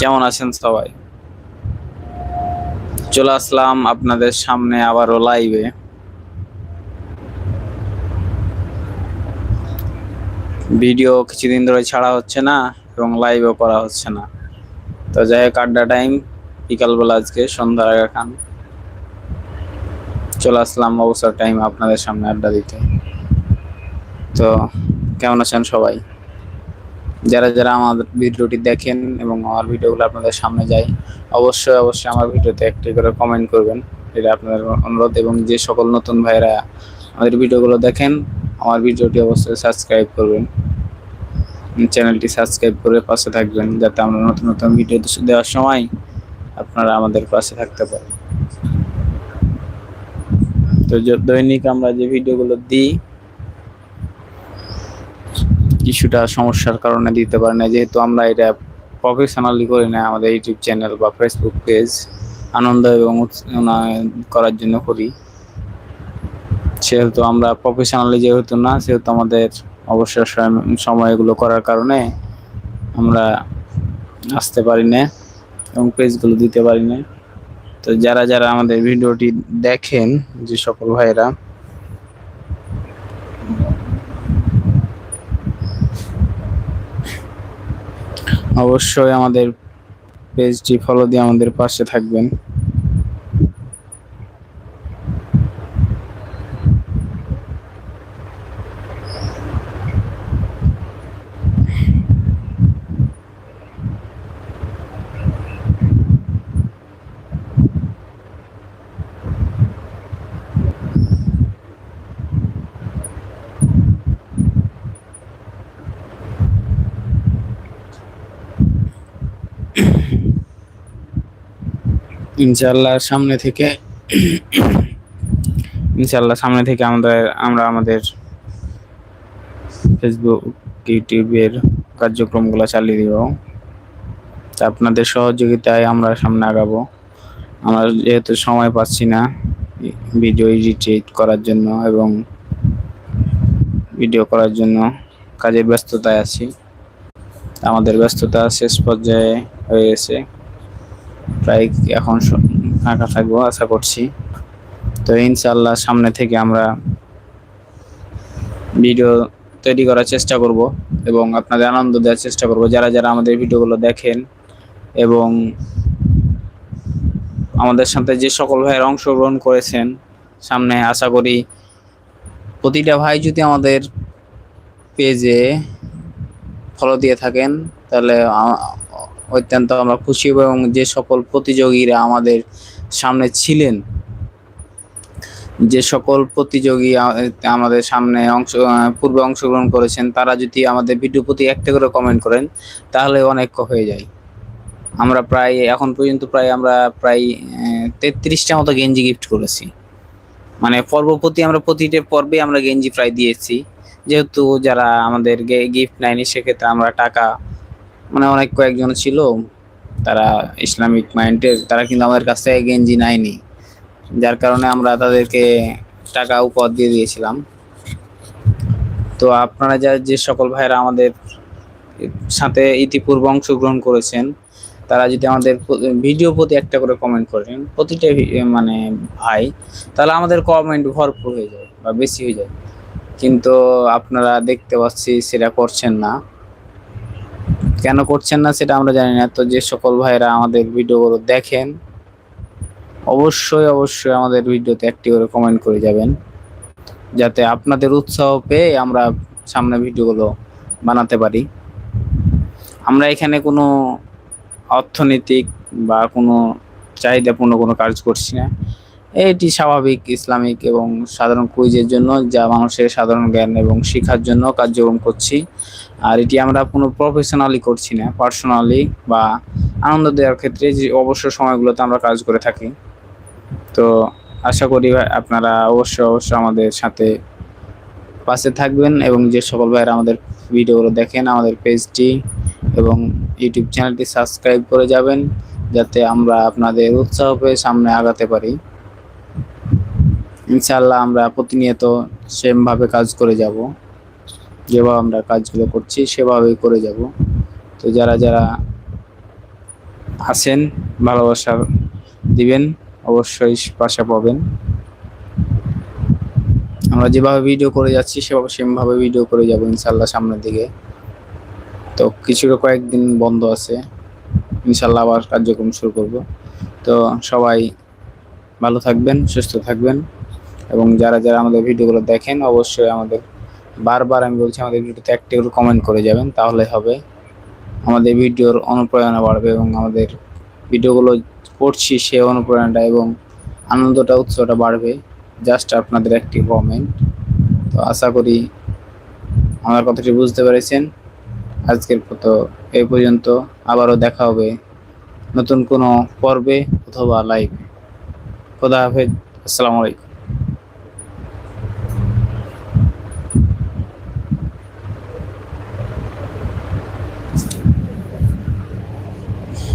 কেমন আছেন সবাই? চলে আসলাম আপনাদের সামনে আবারও লাইভে ভিডিও কিছুদিন ধরে ছাড়া হচ্ছে না এবং লাইভও করা হচ্ছে না। তো যাই হোক, আড্ডা টাইম বিকালবেলা আজকে সন্ধ্যার আগে খান। চলে আসলাম অবসর টাইম আপনাদের সামনে আড্ডা দিতে। তো, কেমন আছেন সবাই? যারা যারা আমার ভিডিওটি দেখেন এবং আমার ভিডিওগুলো আপনাদের সামনে যায় অবশ্যই অবশ্যই আমার ভিডিওতে একটি করে কমেন্ট করবেন। এটা আপনাদের অনুরোধ এবং যে সকল নতুন ভাইরা আমাদের ভিডিওগুলো দেখেন, আমার ভিডিওটি অবশ্যই সাবস্ক্রাইব করবেন। চ্যানেলটি সাবস্ক্রাইব করে পাশে থাকবেন, যাতে আমরা নতুন নতুন ভিডিও দেওয়ার সময় আপনারা আমাদের পাশে থাকতে পারেন। তো দৈনিক আমরা যে ভিডিওগুলো দিই কিছুটা সমস্যার কারণে দিতে পারি না। যেহেতু আমরা এটা প্রফেশনালি করি না, আমাদের ইউটিউব চ্যানেল বা ফেসবুক পেজ আনন্দ এবং করার জন্য করি। সেহেতু আমরা প্রফেশনালি যেহেতু না, সেহেতু আমাদের অবসর সময়- এগুলো করার কারণে আমরা আসতে পারি না এবং পেজগুলো দিতে পারি না। তো যারা যারা আমাদের ভিডিওটি দেখেন, যে সকল ভাইরা অবশ্যই আমাদের পেজটি ফলো দিয়ে আমাদের পাশে থাকবেন। ইনশাল্লাহ সামনে থেকে ইনশাল্লাহ সামনে থেকে আমাদের, আমরা আমাদের ফেসবুক ইউটিউবের কার্যক্রমগুলো চালিয়ে দিব। আপনাদের সহযোগিতায় আমরা সামনে আগাবো। আমরা যেহেতু সময় পাচ্ছি না ভিডিও এডিট করার জন্য এবং ভিডিও করার জন্য কাজের ব্যস্ততায় আছি। আমাদের ব্যস্ততা শেষ পর্যায়ে হয়ে গেছে। প্রায় এখন ফাঁকা থাকব, আশা করছি। তো ইনশাল্লাহ সামনে থেকে আমরা ভিডিও তৈরি করার চেষ্টা করব এবং আপনাদের আনন্দ দেওয়ার চেষ্টা করব। যারা যারা আমাদের ভিডিওগুলো দেখেন এবং আমাদের সাথে যে সকল ভাইয়ের অংশগ্রহণ করেছেন, সামনে আশা করি প্রতিটা ভাই যদি আমাদের পেজে ফলো দিয়ে থাকেন, তাহলে অত্যন্ত আমরা খুশি হব এবং যে সকল প্রতিযোগীরা আমাদের সামনে ছিলেন, যে সকল প্রতিযোগী আমাদের সামনে অংশ পূর্বে অংশগ্রহণ করেছেন, তারা যদি আমাদের ভিডিও প্রতি একটা করে কমেন্ট করেন, তাহলে অনেক হয়ে যায়। আমরা প্রায়, এখন পর্যন্ত প্রায় আমরা প্রায় তেত্রিশটা মতো গেঞ্জি গিফট করেছি। মানে পর্ব প্রতি আমরা প্রতিটা পর্বে আমরা গেঞ্জি প্রায় দিয়েছি। যেহেতু যারা আমাদের গিফট নেয়নি, সেক্ষেত্রে আমরা টাকা মানে অনেক কয়েকজন ছিল, তারা ইসলামিক মাইন্ডের তারা কিন্তু আমাদের কাছ থেকে গেঞ্জি নেয়নি। যার কারণে আমরা তাদেরকে টাকা উপহার দিয়ে দিয়েছিলাম। তো আপনারা যা, যে সকল ভাইরা আমাদের সাথে ইতিপূর্বে অংশগ্রহণ করেছেন, তারা যদি আমাদের ভিডিও প্রতি একটা করে কমেন্ট করেন, প্রতিটা মানে ভাই, তাহলে আমাদের কমেন্ট ভরপুর হয়ে যায় বা বেশি হয়ে যায়। কিন্তু আপনারা দেখতে পাচ্ছি সেটা করছেন না। কেন করছেন না সেটা আমরা জানি না। তো যে সকল ভাইরা আমাদের ভিডিওগুলো দেখেন, অবশ্যই অবশ্যই আমাদের ভিডিওতে একটি করে কমেন্ট করে যাবেন। যাতে আপনাদের উৎসাহ পেয়ে আমরা সামনে ভিডিওগুলো বানাতে পারি। আমরা এখানে কোনো অর্থনৈতিক বা কোনো চাহিদাপূর্ণ কোনো কাজ করছি না। এটি স্বাভাবিক ইসলামিক এবং সাধারণ কুইজের জন্য, যা মানুষের সাধারণ জ্ঞান এবং শিক্ষার জন্য কার্যক্রম করছি। আর এটি আমরা কোনো প্রফেশনালি করছি না পার্সোনালি বা আনন্দ দেওয়ার ক্ষেত্রে যে অবসর সময়গুলোতে আমরা কাজ করে থাকি। তো আশা করি আপনারা অবশ্যই অবশ্যই আমাদের সাথে পাশে থাকবেন এবং যে সকল ভাইয়েরা আমাদের ভিডিওগুলো দেখেন, আমাদের পেজটি এবং ইউটিউব চ্যানেলটি সাবস্ক্রাইব করে যাবেন, যাতে আমরা আপনাদের উৎসাহ পেয়ে সামনে আগাতে পারি। ইনশাআল্লাহ আমরা প্রতিনিয়ত সেমভাবে কাজ করে যাব। যেভাবে আমরা কাজগুলো করছি, সেভাবেই করে যাব। তো যারা যারা আছেন, ভালোবাসা দিবেন, অবশ্যই পাশে পাবেন। আমরা যেভাবে ভিডিও করে যাচ্ছি, সেভাবে, সেমভাবে ভিডিও করে যাব ইনশাল্লাহ সামনের দিকে। তো কিছু কয়েকদিন বন্ধ আছে। ইনশাল্লাহ আবার কার্যক্রম শুরু করব। তো সবাই ভালো থাকবেন, সুস্থ থাকবেন। এবং যারা যারা আমাদের ভিডিওগুলো দেখেন, অবশ্যই আমাদের, বারবার আমি বলছি আমাদের ভিডিওতে একটি করে কমেন্ট করে যাবেন, তাহলে হবে। আমাদের ভিডিওর অনুপ্রেরণা বাড়বে এবং আমাদের ভিডিওগুলো করছি সে অনুপ্রেরণাটা এবং আনন্দটা উৎসটা বাড়বে। জাস্ট আপনাদের একটি কমেন্ট তো আশা করি আমার কথাটি বুঝতে পেরেছেন। আজকের মতো এই পর্যন্ত। আবারও দেখা হবে নতুন কোনো পর্বে অথবা লাইভে খোদা হাফেজ। আসসালামু আলাইকুম।